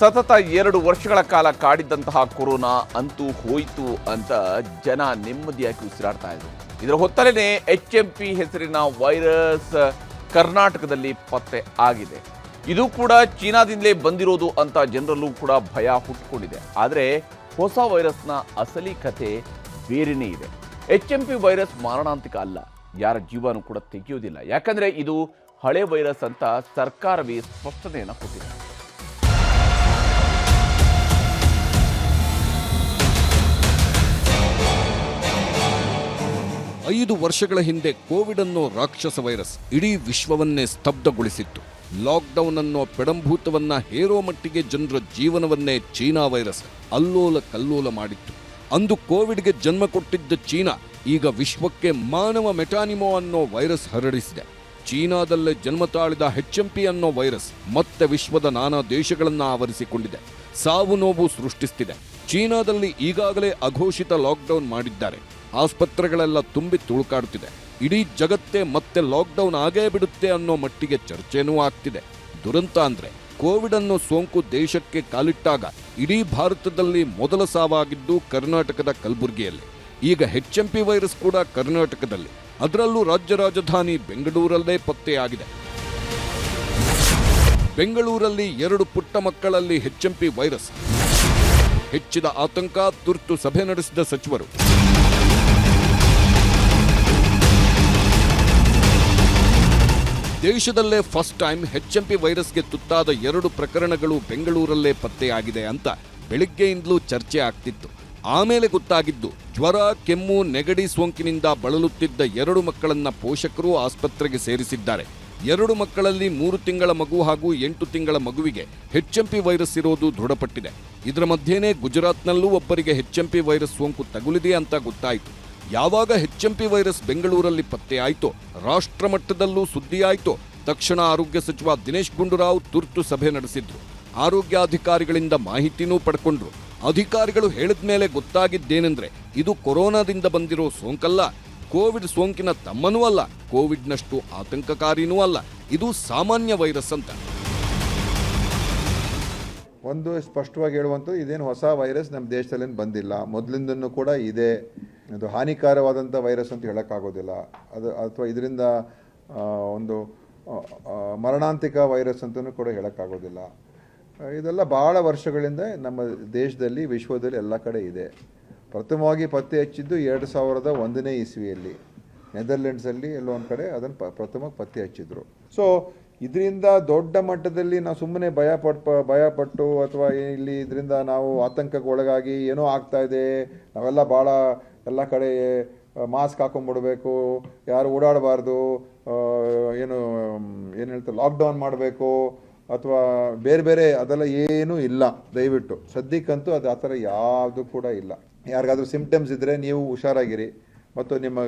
ಸತತ ಎರಡು ವರ್ಷಗಳ ಕಾಲ ಕಾಡಿದ್ದಂತಹ ಕೊರೋನಾ ಅಂತೂ ಹೋಯಿತು ಅಂತ ಜನ ನೆಮ್ಮದಿಯಾಗಿ ಉಸಿರಾಡ್ತಾ ಇದ್ರು. ಇದರ ಹೊತ್ತಲೇ ಎಚ್ ಎಂ ಪಿ ಹೆಸರಿನ ವೈರಸ್ ಕರ್ನಾಟಕದಲ್ಲಿ ಪತ್ತೆ ಆಗಿದೆ. ಇದು ಕೂಡ ಚೀನಾದಿಂದಲೇ ಬಂದಿರೋದು ಅಂತ ಜನರಲ್ಲೂ ಕೂಡ ಭಯ ಹುಟ್ಟಿಕೊಂಡಿದೆ ಆದರೆ ಹೊಸ ವೈರಸ್ನ ಅಸಲಿ ಕಥೆ ಬೇರೆನೇ ಇದೆ. ಎಚ್ ಎಂ ಪಿ ವೈರಸ್ ಮಾರಣಾಂತಿಕ ಅಲ್ಲ. ಯಾರ ಜೀವನೂ ಕೂಡ ತೆಗೆಯೋದಿಲ್ಲ. ಯಾಕಂದರೆ ಇದು ಹಳೆ ವೈರಸ್ ಅಂತ ಸರ್ಕಾರವೇ ಸ್ಪಷ್ಟನೆಯನ್ನು ಕೊಟ್ಟಿದೆ. ಐದು ವರ್ಷಗಳ ಹಿಂದೆ ಕೋವಿಡ್ ಅನ್ನೋ ರಾಕ್ಷಸ ವೈರಸ್ ಇಡೀ ವಿಶ್ವವನ್ನೇ ಸ್ತಬ್ಧಗೊಳಿಸಿತ್ತು. ಲಾಕ್ಡೌನ್ ಅನ್ನೋ ಪೆಡಂಭೂತವನ್ನ ಹೇರೋ ಮಟ್ಟಿಗೆ ಜನರ ಜೀವನವನ್ನೇ ಚೀನಾ ವೈರಸ್ ಅಲ್ಲೋಲ ಕಲ್ಲೋಲ ಮಾಡಿತ್ತು. ಅಂದು ಕೋವಿಡ್ಗೆ ಜನ್ಮ ಕೊಟ್ಟಿದ್ದ ಚೀನಾ ಈಗ ವಿಶ್ವಕ್ಕೆ ಮಾನವ ಮೆಟಾನಿಮೋ ಅನ್ನೋ ವೈರಸ್ ಹರಡಿಸಿದೆ. ಚೀನಾದಲ್ಲೇ ಜನ್ಮ ತಾಳಿದ ಹೆಚ್ಎಂಪಿ ಅನ್ನೋ ವೈರಸ್ ಮತ್ತೆ ವಿಶ್ವದ ನಾನಾ ದೇಶಗಳನ್ನ ಆವರಿಸಿಕೊಂಡಿದೆ. ಸಾವು ನೋವು ಸೃಷ್ಟಿಸ್ತಿದೆ. ಚೀನಾದಲ್ಲಿ ಈಗಾಗಲೇ ಅಘೋಷಿತ ಲಾಕ್ಡೌನ್ ಮಾಡಿದ್ದಾರೆ. ಆಸ್ಪತ್ರೆಗಳೆಲ್ಲ ತುಂಬಿ ತುಳುಕಾಡುತ್ತಿದೆ. ಇಡೀ ಜಗತ್ತೇ ಮತ್ತೆ ಲಾಕ್ಡೌನ್ ಆಗೇ ಬಿಡುತ್ತೆ ಅನ್ನೋ ಮಟ್ಟಿಗೆ ಚರ್ಚೆನೂ ಆಗ್ತಿದೆ. ದುರಂತ ಅಂದ್ರೆ ಕೋವಿಡ್ ಅನ್ನೋ ಸೋಂಕು ದೇಶಕ್ಕೆ ಕಾಲಿಟ್ಟಾಗ ಇಡೀ ಭಾರತದಲ್ಲಿ ಮೊದಲ ಸಾವಾಗಿದ್ದು ಕರ್ನಾಟಕದ ಕಲಬುರಗಿಯಲ್ಲಿ. ಈಗ ಹೆಚ್ಎಂಪಿ ವೈರಸ್ ಕೂಡ ಕರ್ನಾಟಕದಲ್ಲಿ. ಅದರಲ್ಲೂ ರಾಜ್ಯ ರಾಜಧಾನಿ ಬೆಂಗಳೂರಲ್ಲೇ ಪತ್ತೆಯಾಗಿದೆ. ಬೆಂಗಳೂರಲ್ಲಿ ಎರಡು ಪುಟ್ಟ ಮಕ್ಕಳಲ್ಲಿ ಹೆಚ್ಎಂಪಿ ವೈರಸ್ ಹೆಚ್ಚಿದ ಆತಂಕ ತುರ್ತು ಸಭೆ ನಡೆಸಿದ ಸಚಿವರು. ದೇಶದಲ್ಲೇ ಫಸ್ಟ್ ಟೈಮ್ ಹೆಚ್ಎಂಪಿ ವೈರಸ್ಗೆ ತುತ್ತಾದ ಎರಡು ಪ್ರಕರಣಗಳು ಬೆಂಗಳೂರಲ್ಲೇ ಪತ್ತೆಯಾಗಿದೆ ಅಂತ ಬೆಳಿಗ್ಗೆಯಿಂದಲೂ ಚರ್ಚೆ ಆಗ್ತಿತ್ತು. ಆಮೇಲೆ ಗೊತ್ತಾಗಿದ್ದು, ಜ್ವರ, ಕೆಮ್ಮು, ನೆಗಡಿ ಸೋಂಕಿನಿಂದ ಬಳಲುತ್ತಿದ್ದ ಎರಡು ಮಕ್ಕಳನ್ನ ಪೋಷಕರು ಆಸ್ಪತ್ರೆಗೆ ಸೇರಿಸಿದ್ದಾರೆ. ಎರಡು ಮಕ್ಕಳಲ್ಲಿ ಮೂರು ತಿಂಗಳ ಮಗು ಹಾಗೂ ಎಂಟು ತಿಂಗಳ ಮಗುವಿಗೆ ಹೆಚ್ಎಂಪಿ ವೈರಸ್ ಇರೋದು ದೃಢಪಟ್ಟಿದೆ. ಇದರ ಮಧ್ಯೆನೇ ಗುಜರಾತ್ನಲ್ಲೂ ಒಬ್ಬರಿಗೆ ಹೆಚ್ಎಂಪಿ ವೈರಸ್ ಸೋಂಕು ತಗುಲಿದೆ ಅಂತ ಗೊತ್ತಾಯಿತು. ಯಾವಾಗ ಹೆಚ್ಎಂಪಿ ವೈರಸ್ ಬೆಂಗಳೂರಲ್ಲಿ ಪತ್ತೆಯಾಯಿತೋ ರಾಷ್ಟ್ರ ಮಟ್ಟದಲ್ಲೂ ಸುದ್ದಿಯಾಯಿತೋ, ತಕ್ಷಣ ಆರೋಗ್ಯ ಸಚಿವ ದಿನೇಶ್ ಗುಂಡೂರಾವ್ ತುರ್ತು ಸಭೆ ನಡೆಸಿದ್ರು. ಆರೋಗ್ಯಾಧಿಕಾರಿಗಳಿಂದ ಮಾಹಿತಿನೂ ಪಡ್ಕೊಂಡ್ರು. ಅಧಿಕಾರಿಗಳು ಹೇಳಿದ ಮೇಲೆ ಗೊತ್ತಾಗಿದ್ದೇನೆಂದ್ರೆ, ಇದು ಕೊರೋನಾದಿಂದ ಬಂದಿರೋ ಸೋಂಕಲ್ಲ. ಕೋವಿಡ್ ಸೋಂಕಿನ ತಮ್ಮನೂ ಅಲ್ಲ, ಕೋವಿಡ್ನಷ್ಟು ಆತಂಕಕಾರಿನೂ ಅಲ್ಲ. ಇದು ಸಾಮಾನ್ಯ ವೈರಸ್ ಅಂತ. ಒಂದು ಸ್ಪಷ್ಟವಾಗಿ ಹೇಳುವಂಥದ್ದು ಇದೇನು ಹೊಸ ವೈರಸ್ ನಮ್ಮ ದೇಶದಲ್ಲೇನು ಬಂದಿಲ್ಲ. ಮೊದಲಿಂದನೂ ಕೂಡ ಇದೆ. ಅದು ಹಾನಿಕಾರವಾದಂಥ ವೈರಸ್ ಅಂತ ಹೇಳೋಕ್ಕಾಗೋದಿಲ್ಲ. ಅದು ಅಥವಾ ಇದರಿಂದ ಒಂದು ಮರಣಾಂತಿಕ ವೈರಸ್ ಅಂತಲೂ ಕೂಡ ಹೇಳೋಕ್ಕಾಗೋದಿಲ್ಲ. ಇದೆಲ್ಲ ಭಾಳ ವರ್ಷಗಳಿಂದ ನಮ್ಮ ದೇಶದಲ್ಲಿ, ವಿಶ್ವದಲ್ಲಿ ಎಲ್ಲ ಕಡೆ ಇದೆ. ಪ್ರಥಮವಾಗಿ ಪತ್ತೆ ಹಚ್ಚಿದ್ದು ಎರಡು ಸಾವಿರದ ಒಂದನೇ ಇಸ್ವಿಯಲ್ಲಿ. ನೆದರ್ಲೆಂಡ್ಸಲ್ಲಿ ಎಲ್ಲೋ ಒಂದು ಕಡೆ ಅದನ್ನು ಪ, ಪ್ರಥಮವಾಗಿ ಪತ್ತೆ ಹಚ್ಚಿದ್ರು. ಸೊ ಇದರಿಂದ ದೊಡ್ಡ ಮಟ್ಟದಲ್ಲಿ ನಾವು ಸುಮ್ಮನೆ ಭಯ ಪಟ್ ಭಯಪಟ್ಟು ಅಥವಾ ಇಲ್ಲಿ ಇದರಿಂದ ನಾವು ಆತಂಕಕ್ಕೆ ಒಳಗಾಗಿ ಏನೋ ಆಗ್ತಾ ಇದೆ, ನಾವೆಲ್ಲ ಭಾಳ ಎಲ್ಲ ಕಡೆ ಮಾಸ್ಕ್ ಹಾಕೊಂಡ್ಬಿಡ್ಬೇಕು ಯಾರು ಓಡಾಡಬಾರ್ದು ಏನು ಏನು ಹೇಳ್ತಾರೆ, ಲಾಕ್ಡೌನ್ ಮಾಡಬೇಕು, ಅಥವಾ ಬೇರೆ ಬೇರೆ ಅದೆಲ್ಲ ಏನೂ ಇಲ್ಲ, ದಯವಿಟ್ಟು. ಸದ್ಯಕ್ಕಂತೂ ಅದು ಆ ಥರ ಯಾವುದು ಕೂಡ ಇಲ್ಲ. ಯಾರಿಗಾದ್ರೂ ಸಿಂಪ್ಟಮ್ಸ್ ಇದ್ದರೆ ನೀವು ಹುಷಾರಾಗಿರಿ. ಮತ್ತು ನಿಮ್ಮ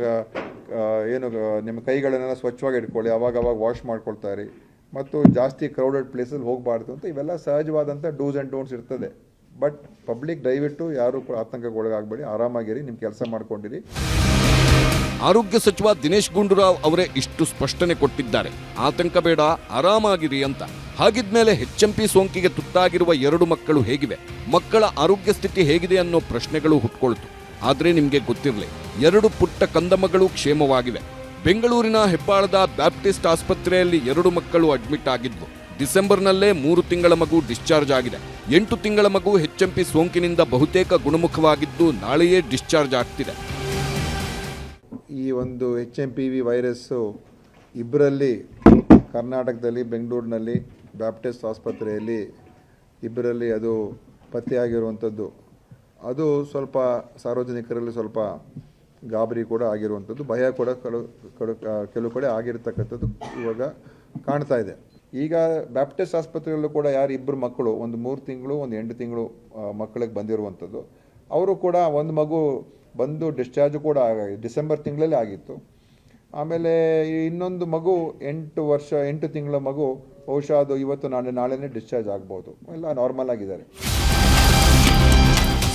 ಏನು, ನಿಮ್ಮ ಕೈಗಳನ್ನೆಲ್ಲ ಸ್ವಚ್ಛವಾಗಿ ಇಟ್ಕೊಳ್ಳಿ ಅವಾಗವಾಗ ಅವಾಗ ವಾಶ್ ಮಾಡ್ಕೊಳ್ತಾ ಇರಿ ಮತ್ತು ಜಾಸ್ತಿ ಕ್ರೌಡೆಡ್ ಪ್ಲೇಸಲ್ಲಿ ಹೋಗಬಾರ್ದು ಅಂತ ಇವೆಲ್ಲ ಸಹಜವಾದಂಥ ಡೂಸ್ ಆ್ಯಂಡ್ ಡೋಂಟ್ಸ್ ಇರ್ತದೆ. ಬಟ್ ಪಬ್ಲಿಕ್ ದಯವಿಟ್ಟು ಯಾರು ಕೂಡ ಆತಂಕಕ್ಕೆ ಆರಾಮಾಗಿರಿ, ನಿಮ್ಮ ಕೆಲಸ ಮಾಡ್ಕೊಂಡಿರಿ. ಆರೋಗ್ಯ ಸಚಿವ ದಿನೇಶ್ ಗುಂಡೂರಾವ್ ಅವರೇ ಇಷ್ಟು ಸ್ಪಷ್ಟನೆ ಕೊಟ್ಟಿದ್ದಾರೆ. ಆತಂಕ ಬೇಡ, ಆರಾಮಾಗಿರಿ ಅಂತ. ಹಾಗಿದ್ಮೇಲೆ ಹೆಚ್ಎಂಪಿ ಸೋಂಕಿಗೆ ತುತ್ತಾಗಿರುವ ಎರಡು ಮಕ್ಕಳು ಹೇಗಿವೆ? ಮಕ್ಕಳ ಆರೋಗ್ಯ ಸ್ಥಿತಿ ಹೇಗಿದೆ ಅನ್ನೋ ಪ್ರಶ್ನೆಗಳು ಹುಟ್ಕೊಳ್ತು. ಆದ್ರೆ ನಿಮಗೆ ಗೊತ್ತಿರಲಿ, ಎರಡು ಪುಟ್ಟ ಕಂದಮಗಳು ಕ್ಷೇಮವಾಗಿವೆ. ಬೆಂಗಳೂರಿನ ಹೆಬ್ಬಾಳದ ಬ್ಯಾಪ್ಟಿಸ್ಟ್ ಆಸ್ಪತ್ರೆಯಲ್ಲಿ ಎರಡು ಮಕ್ಕಳು ಅಡ್ಮಿಟ್ ಆಗಿದ್ವು ಡಿಸೆಂಬರ್ನಲ್ಲೇ ಮೂರು ತಿಂಗಳ ಮಗು ಡಿಸ್ಚಾರ್ಜ್ ಆಗಿದೆ. ಎಂಟು ತಿಂಗಳ ಮಗು ಹೆಚ್ಎಂಪಿ ಸೋಂಕಿನಿಂದ ಬಹುತೇಕ ಗುಣಮುಖವಾಗಿದ್ದು, ನಾಳೆಯೇ ಡಿಸ್ಚಾರ್ಜ್ ಆಗ್ತಿದೆ. ಈ ಒಂದು H M P V virus ಇಬ್ಬರಲ್ಲಿ ಕರ್ನಾಟಕದಲ್ಲಿ, ಬೆಂಗಳೂರಿನಲ್ಲಿ ಬ್ಯಾಪ್ಟಿಸ್ಟ್ ಆಸ್ಪತ್ರೆಯಲ್ಲಿ ಇಬ್ಬರಲ್ಲಿ ಅದು ಪತ್ತೆಯಾಗಿರುವಂಥದ್ದು. ಅದು ಸ್ವಲ್ಪ ಸಾರ್ವಜನಿಕರಲ್ಲಿ ಸ್ವಲ್ಪ ಗಾಬರಿ ಕೂಡ ಆಗಿರುವಂಥದ್ದು, ಭಯ ಕೂಡ ಕಡು ಕೆಲವು ಕಡೆ ಆಗಿರ್ತಕ್ಕಂಥದ್ದು ಇವಾಗ ಕಾಣ್ತಾ ಇದೆ. ಈಗ ಬ್ಯಾಪ್ಟಿಸ್ಟ್ ಆಸ್ಪತ್ರೆಯಲ್ಲೂ ಕೂಡ ಯಾರು ಇಬ್ಬರು ಮಕ್ಕಳು, ಒಂದು ಮೂರು ತಿಂಗಳು, ಒಂದು ಎಂಟು ತಿಂಗಳು ಮಕ್ಕಳಿಗೆ ಬಂದಿರುವಂಥದ್ದು, ಅವರು ಕೂಡ ಒಂದು ಮಗು ಬಂದು ಡಿಸ್ಚಾರ್ಜ್ ಕೂಡ ಡಿಸೆಂಬರ್ ತಿಂಗಳಲ್ಲಿ ಆಗಿತ್ತು. ಆಮೇಲೆ ಇನ್ನೊಂದು ಮಗು ಎಂಟು ವರ್ಷ, ಎಂಟು ತಿಂಗಳ ಮಗು ಬಹುಶಃ ಅದು ಇವತ್ತು ನಾಳೆ, ನಾಳೆನೇ ಡಿಸ್ಚಾರ್ಜ್ ಆಗ್ಬೋದು. ಎಲ್ಲ ನಾರ್ಮಲ್ ಆಗಿದ್ದಾರೆ.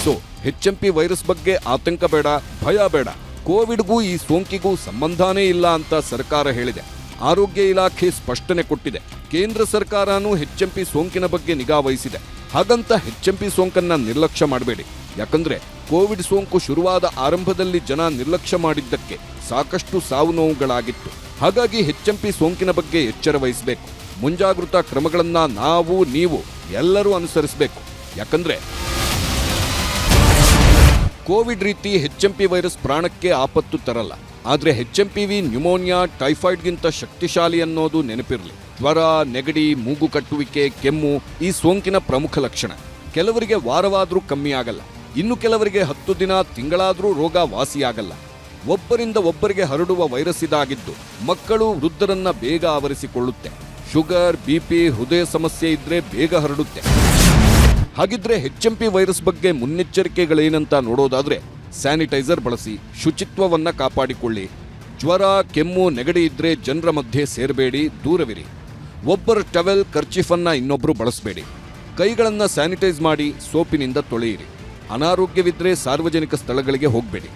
ಸೊ ಹೆಚ್ಎಂಪಿ ವೈರಸ್ ಬಗ್ಗೆ ಆತಂಕ ಬೇಡ, ಭಯ ಬೇಡ. ಕೋವಿಡ್ಗೂ ಈ ಸೋಂಕಿಗೂ ಸಂಬಂಧನೇ ಇಲ್ಲ ಅಂತ ಸರ್ಕಾರ ಹೇಳಿದೆ. ಆರೋಗ್ಯ ಇಲಾಖೆ ಸ್ಪಷ್ಟನೆ ಕೊಟ್ಟಿದೆ. ಕೇಂದ್ರ ಸರ್ಕಾರನೂ ಹೆಚ್ಎಂಪಿ ಸೋಂಕಿನ ಬಗ್ಗೆ ನಿಗಾ ವಹಿಸಿದೆ. ಹಾಗಂತ ಹೆಚ್ಎಂಪಿ ಸೋಂಕನ್ನ ನಿರ್ಲಕ್ಷ್ಯ ಮಾಡಬೇಡಿ. ಯಾಕಂದ್ರೆ ಕೋವಿಡ್ ಸೋಂಕು ಶುರುವಾದ ಆರಂಭದಲ್ಲಿ ಜನ ನಿರ್ಲಕ್ಷ್ಯ ಮಾಡಿದ್ದಕ್ಕೆ ಸಾಕಷ್ಟು ಸಾವು ನೋವುಗಳಾಗಿತ್ತು. ಹಾಗಾಗಿ ಹೆಚ್ಎಂಪಿ ಸೋಂಕಿನ ಬಗ್ಗೆ ಎಚ್ಚರ ವಹಿಸಬೇಕು. ಮುಂಜಾಗ್ರತಾ ಕ್ರಮಗಳನ್ನ ನಾವು, ನೀವು ಎಲ್ಲರೂ ಅನುಸರಿಸಬೇಕು. ಯಾಕಂದ್ರೆ ಕೋವಿಡ್ ರೀತಿ ಹೆಚ್ಎಂಪಿ ವೈರಸ್ ಪ್ರಾಣಕ್ಕೆ ಆಪತ್ತು ತರಲ್ಲ. ಆದ್ರೆ ಹೆಚ್ಎಂಪಿವಿ ನ್ಯೂಮೋನಿಯಾ ಟೈಫಾಯ್ಡ್ಗಿಂತ ಶಕ್ತಿಶಾಲಿ ಅನ್ನೋದು ನೆನಪಿರಲಿ. ಜ್ವರ, ನೆಗಡಿ, ಮೂಗು ಕಟ್ಟುವಿಕೆ, ಕೆಮ್ಮು ಈ ಸೋಂಕಿನ ಪ್ರಮುಖ ಲಕ್ಷಣ. ಕೆಲವರಿಗೆ ವಾರವಾದರೂ ಕಮ್ಮಿ ಆಗಲ್ಲ. ಇನ್ನು ಕೆಲವರಿಗೆ ಹತ್ತು ದಿನ, ತಿಂಗಳಾದರೂ ರೋಗ ವಾಸಿಯಾಗಲ್ಲ. ಒಬ್ಬರಿಂದ ಒಬ್ಬರಿಗೆ ಹರಡುವ ವೈರಸ್ ಇದಾಗಿದ್ದು ಮಕ್ಕಳು ವೃದ್ಧರನ್ನ ಬೇಗ ಆವರಿಸಿಕೊಳ್ಳುತ್ತೆ. ಶುಗರ್ ಬಿಪಿ ಹೃದಯ ಸಮಸ್ಯೆ ಇದ್ರೆ ಬೇಗ ಹರಡುತ್ತೆ. ಹಾಗಿದ್ರೆ ಹೆಚ್ಎಂಪಿ ವೈರಸ್ ಬಗ್ಗೆ ಮುನ್ನೆಚ್ಚರಿಕೆಗಳೇನಂತ ನೋಡೋದಾದ್ರೆ ಸ್ಯಾನಿಟೈಸರ್ ಬಳಸಿ ಶುಚಿತ್ವವನ್ನ ಕಾಪಾಡಿಕೊಳ್ಳಿ. ಜ್ವರ, ಕೆಮ್ಮು, ನೆಗಡಿ ಇದ್ರೆ ಜನರ ಮಧ್ಯೆ ಸೇರಬೇಡಿ, ದೂರವಿರಿ. ಒಬ್ಬರ ಟವೆಲ್ ಕರ್ಚಿಫನ್ನ ಇನ್ನೊಬ್ಬರು ಬಳಸಬೇಡಿ. ಕೈಗಳನ್ನ ಸ್ಯಾನಿಟೈಸ್ ಮಾಡಿ ಸೋಪಿನಿಂದ ತೊಳೆಯಿರಿ. ಅನಾರೋಗ್ಯವಿದ್ರೆ ಸಾರ್ವಜನಿಕ ಸ್ಥಳಗಳಿಗೆ ಹೋಗಬೇಡಿ.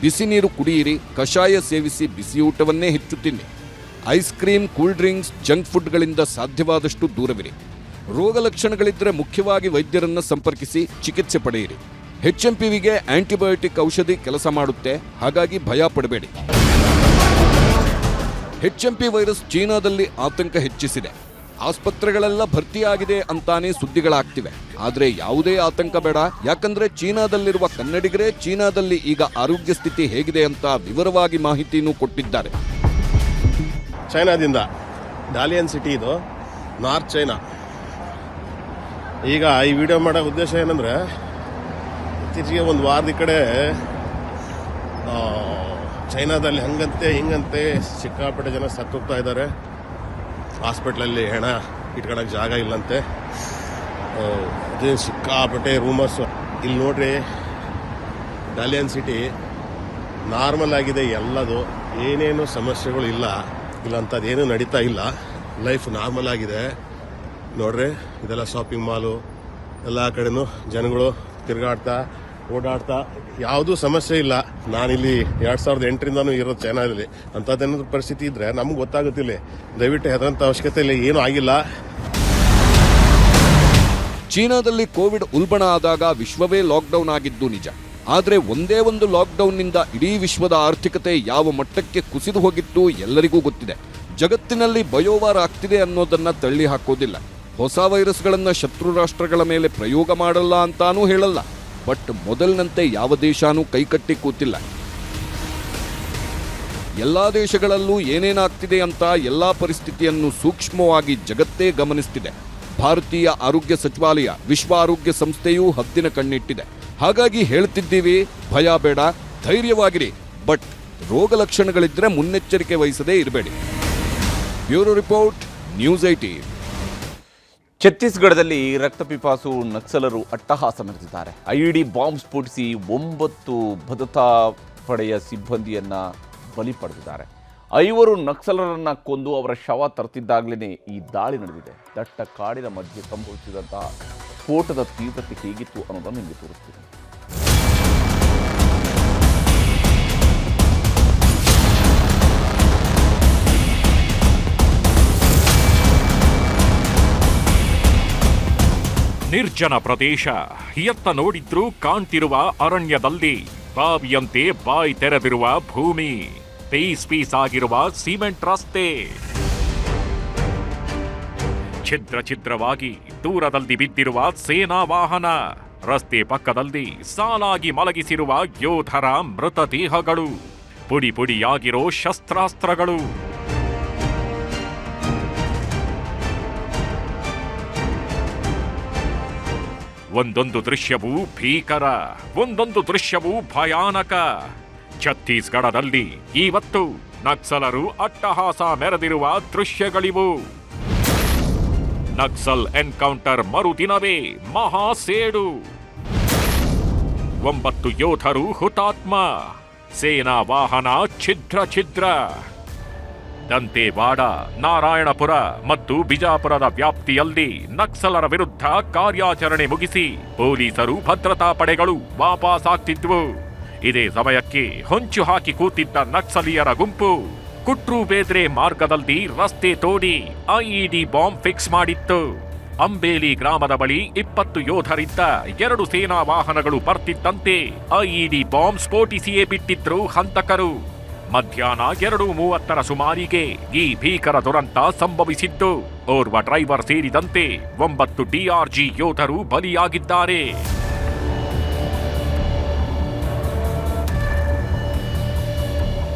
ಬಿಸಿ ನೀರು ಕುಡಿಯಿರಿ, ಕಷಾಯ ಸೇವಿಸಿ ಬಿಸಿಯೂಟವನ್ನೇ ಹೆಚ್ಚು ತಿನ್ನಿ. Ice cream, cool drinks, junk ಫುಡ್ಗಳಿಂದ ಸಾಧ್ಯವಾದಷ್ಟು ದೂರವಿರಿ. ರೋಗ ಲಕ್ಷಣಗಳಿದ್ದರೆ ಮುಖ್ಯವಾಗಿ ವೈದ್ಯರನ್ನು ಸಂಪರ್ಕಿಸಿ ಚಿಕಿತ್ಸೆ ಪಡೆಯಿರಿ. ಹೆಚ್ಎಂಪಿವಿಗೆ ಆಂಟಿಬಯೋಟಿಕ್ ಔಷಧಿ ಕೆಲಸ ಮಾಡುತ್ತೆ, ಹಾಗಾಗಿ ಭಯ ಪಡಬೇಡಿ. ಹೆಚ್ಎಂಪಿ ವೈರಸ್ ಚೀನಾದಲ್ಲಿ ಆತಂಕ ಹೆಚ್ಚಿಸಿದೆ. ಆಸ್ಪತ್ರೆಗಳೆಲ್ಲ ಭರ್ತಿಯಾಗಿದೆ ಅಂತಾನೆ ಸುದ್ದಿಗಳಾಗ್ತಿವೆ. ಆದರೆ ಯಾವುದೇ ಆತಂಕ ಬೇಡ. ಯಾಕಂದ್ರೆ ಚೀನಾದಲ್ಲಿರುವ ಕನ್ನಡಿಗರೇ ಚೀನಾದಲ್ಲಿ ಈಗ ಆರೋಗ್ಯ ಸ್ಥಿತಿ ಹೇಗಿದೆ ಅಂತ ವಿವರವಾಗಿ ಮಾಹಿತಿನೂ ಕೊಟ್ಟಿದ್ದಾರೆ. ಚೈನಾದಿಂದ ಡಾಲಿಯನ್ ಸಿಟಿ ಇದು ನಾರ್ತ್ ಚೈನಾ ಈಗ ಈ ವಿಡಿಯೋ ಮಾಡೋ ಉದ್ದೇಶ ಏನಂದ್ರೆ, ಇತ್ತೀಚೆಗೆ ಒಂದು ವಾರದ ಕಡೆ ಚೈನಾದಲ್ಲಿ ಹಂಗಂತೆ, ಹಿಂಗಂತೆ ಸಿಕ್ಕಾಪಟ್ಟೆ ಜನ ಸತ್ತೋಗ್ತಾ ಇದ್ದಾರೆ. ಹಾಸ್ಪಿಟ್ಲಲ್ಲಿ ಹೆಣ ಇಟ್ಕೊಳಕ್ಕೆ ಜಾಗ ಇಲ್ಲಂತೆ. ಅದೇ ಸಿಕ್ಕಾಪಟ್ಟೆ ರೂಮರ್ಸ್ ಇಲ್ಲಿ ನೋಡ್ರಿ ಡಾಲಿಯನ್ ಸಿಟಿ ನಾರ್ಮಲ್ ಆಗಿದೆ ಎಲ್ಲದು. ಏನೇನು ಸಮಸ್ಯೆಗಳು ಇಲ್ಲ ಇಲ್ಲ ಅಂಥದ್ದೇನು ನಡೀತಾ ಇಲ್ಲ. ಲೈಫ್ ನಾರ್ಮಲ್ ಆಗಿದೆ. ನೋಡ್ರಿ. ಇದೆಲ್ಲ ಶಾಪಿಂಗ್ ಮಾಲು ಎಲ್ಲ ಕಡೆನೂ ಜನಗಳು ತಿರುಗಾಡ್ತಾ, ಓಡಾಡ್ತಾ. ಯಾವುದೂ ಸಮಸ್ಯೆ ಇಲ್ಲ. ನಾನಿಲ್ಲಿ ಎರಡು ಸಾವಿರದ ಎಂಟರಿಂದನೂ ಇರೋದು ಚೈನಾದಲ್ಲಿ ಅಂಥದ್ದೇನಾದ್ರೂ ಪರಿಸ್ಥಿತಿ ಇದ್ದರೆ ನಮ್ಗೆ ಗೊತ್ತಾಗುತ್ತಿಲ್ಲ. ದಯವಿಟ್ಟು ಹೆದರಂಥ ಅವಶ್ಯಕತೆ ಇಲ್ಲ. ಏನೂ ಆಗಿಲ್ಲ. ಚೀನಾದಲ್ಲಿ ಕೋವಿಡ್ ಉಲ್ಬಣ ಆದಾಗ ವಿಶ್ವವೇ ಲಾಕ್ಡೌನ್ ಆಗಿದ್ದು ನಿಜ. ಆದರೆ ಒಂದೇ ಒಂದು ಲಾಕ್ಡೌನ್ನಿಂದ ಇಡೀ ವಿಶ್ವದ ಆರ್ಥಿಕತೆ ಯಾವ ಮಟ್ಟಕ್ಕೆ ಕುಸಿದು ಹೋಗಿತ್ತು ಎಲ್ಲರಿಗೂ ಗೊತ್ತಿದೆ. ಜಗತ್ತಿನಲ್ಲಿ ಬಯೋವಾರ ಆಗ್ತಿದೆ ಅನ್ನೋದನ್ನು ತಳ್ಳಿ ಹಾಕೋದಿಲ್ಲ. ಹೊಸ ವೈರಸ್ಗಳನ್ನು ಶತ್ರು ರಾಷ್ಟ್ರಗಳ ಮೇಲೆ ಪ್ರಯೋಗ ಮಾಡಲ್ಲ ಅಂತಾನೂ ಹೇಳಲ್ಲ. ಬಟ್ ಮೊದಲಿನಂತೆ ಯಾವ ದೇಶನೂ ಕೈಕಟ್ಟಿ ಕೂತಿಲ್ಲ. ಎಲ್ಲ ದೇಶಗಳಲ್ಲೂ ಏನೇನಾಗ್ತಿದೆ ಅಂತ ಎಲ್ಲ ಪರಿಸ್ಥಿತಿಯನ್ನು ಸೂಕ್ಷ್ಮವಾಗಿ ಜಗತ್ತೇ ಗಮನಿಸ್ತಿದೆ. ಭಾರತೀಯ ಆರೋಗ್ಯ ಸಚಿವಾಲಯ, ವಿಶ್ವ ಆರೋಗ್ಯ ಸಂಸ್ಥೆಯೂ ಹದ್ದಿನ ಕಣ್ಣಿಟ್ಟಿದೆ. ಹಾಗಾಗಿ ಹೇಳ್ತಿದ್ದೀವಿ, ಭಯ ಬೇಡ, ಧೈರ್ಯವಾಗಿರಿ. ಬಟ್ ರೋಗ ಲಕ್ಷಣಗಳಿದ್ರೆ ಮುನ್ನೆಚ್ಚರಿಕೆ ವಹಿಸದೇ ಇರಬೇಡಿ. ಬ್ಯೂರೋ ರಿಪೋರ್ಟ್, ನ್ಯೂಸ್ ಐಟೀನ್ ಛತ್ತೀಸ್ಗಢದಲ್ಲಿ ರಕ್ತಪಿಪಾಸು ನಕ್ಸಲರು ಅಟ್ಟಹಾಸ ಮೆರೆದಿದ್ದಾರೆ ಐಇಡಿ ಬಾಂಬ್ ಸ್ಫೋಟಿಸಿ ಒಂಬತ್ತು ಭದ್ರತಾ ಪಡೆಯ ಸಿಬ್ಬಂದಿಯನ್ನ ಬಲಿ ಪಡೆದಿದ್ದಾರೆ. ಐವರು ನಕ್ಸಲರನ್ನ ಕೊಂದು ಅವರ ಶವ ತರ್ತಿದ್ದಾಗಲೇ ಈ ದಾಳಿ ನಡೆದಿದೆ. ದಟ್ಟ ಕಾಡಿನ ಮಧ್ಯೆ ಸಂಭವಿಸಿದಂತಹ ಸ್ಫೋಟದ ತೀವ್ರತೆ ಹೇಗಿತ್ತು ಅನ್ನೋದನ್ನು ನಿಮಗೆ ತೋರಿಸ್ತೀನಿ. ನಿರ್ಜನ ಪ್ರದೇಶ. ಎತ್ತ ನೋಡಿದ್ರೂ ಕಾಣ್ತಿರುವ ಅರಣ್ಯದಲ್ಲಿ ಬಾವಿಯಂತೆ ಬಾಯಿ ತೆರೆದಿರುವ ಭೂಮಿ. ಪೀಸ್ ಪೀಸ್ ಆಗಿರುವ ಸಿಮೆಂಟ್ ರಸ್ತೆ. ಛಿದ್ರ ಛಿದ್ರವಾಗಿ ದೂರದಲ್ಲಿ ಬಿದ್ದಿರುವ ಸೇನಾ ವಾಹನ. ರಸ್ತೆ ಪಕ್ಕದಲ್ಲಿ ಸಾಲಾಗಿ ಮಲಗಿಸಿರುವ ಯೋಧರ ಮೃತದೇಹಗಳು. ಪುಡಿ ಪುಡಿಯಾಗಿರೋ ಶಸ್ತ್ರಾಸ್ತ್ರಗಳು. ಒಂದೊಂದು ದೃಶ್ಯವೂ ಭೀಕರ, ಒಂದೊಂದು ದೃಶ್ಯವೂ ಭಯಾನಕ. ಛತ್ತೀಸ್ಗಢದಲ್ಲಿ ಇವತ್ತು ನಕ್ಸಲರು ಅಟ್ಟಹಾಸ ಮೆರೆದಿರುವ ದೃಶ್ಯಗಳಿವು. ನಕ್ಸಲ್ ಎನ್ಕೌಂಟರ್ ಮರುದಿನವೇ ಮಹಾಸೇಡು. ಒಂಬತ್ತು ಯೋಧರು ಹುತಾತ್ಮ, ಸೇನಾ ವಾಹನ ಛಿದ್ರ ಛಿದ್ರ. ದಂತೇವಾಡ, ನಾರಾಯಣಪುರ ಮತ್ತು ಬಿಜಾಪುರದ ವ್ಯಾಪ್ತಿಯಲ್ಲಿ ನಕ್ಸಲರ ವಿರುದ್ಧ ಕಾರ್ಯಾಚರಣೆ ಮುಗಿಸಿ ಪೊಲೀಸರು ಭದ್ರತಾ ಪಡೆಗಳು ವಾಪಸ್ ಆಗ್ತಿದ್ವು. ಇದೇ ಸಮಯಕ್ಕೆ ಹೊಂಚು ಹಾಕಿ ಕೂತಿದ್ದ ನಕ್ಸಲೀಯರ ಗುಂಪು ಕುಟ್ರು ಬೇದ್ರೆ ಮಾರ್ಗದಲ್ಲಿ ರಸ್ತೆ ತೋಡಿ ಐಇಡಿ ಬಾಂಬ್ ಫಿಕ್ಸ್ ಮಾಡಿತ್ತು. ಅಂಬೇಲಿ ಗ್ರಾಮದ ಬಳಿ ಇಪ್ಪತ್ತು ಯೋಧರಿದ್ದ ಎರಡು ಸೇನಾ ವಾಹನಗಳು ಬರ್ತಿದ್ದಂತೆ ಐಇಡಿ ಬಾಂಬ್ ಸ್ಫೋಟಿಸಿಯೇ ಬಿಟ್ಟಿದ್ರು ಹಂತಕರು. ಮಧ್ಯಾಹ್ನ ಎರಡು ಮೂವತ್ತರ ಸುಮಾರಿಗೆ ಈ ಭೀಕರ ದುರಂತ ಸಂಭವಿಸಿದ್ದು. ಓರ್ವ ಡ್ರೈವರ್ ಸೇರಿದಂತೆ ಒಂಬತ್ತು ಡಿಆರ್ಜಿ ಯೋಧರು ಬಲಿಯಾಗಿದ್ದಾರೆ.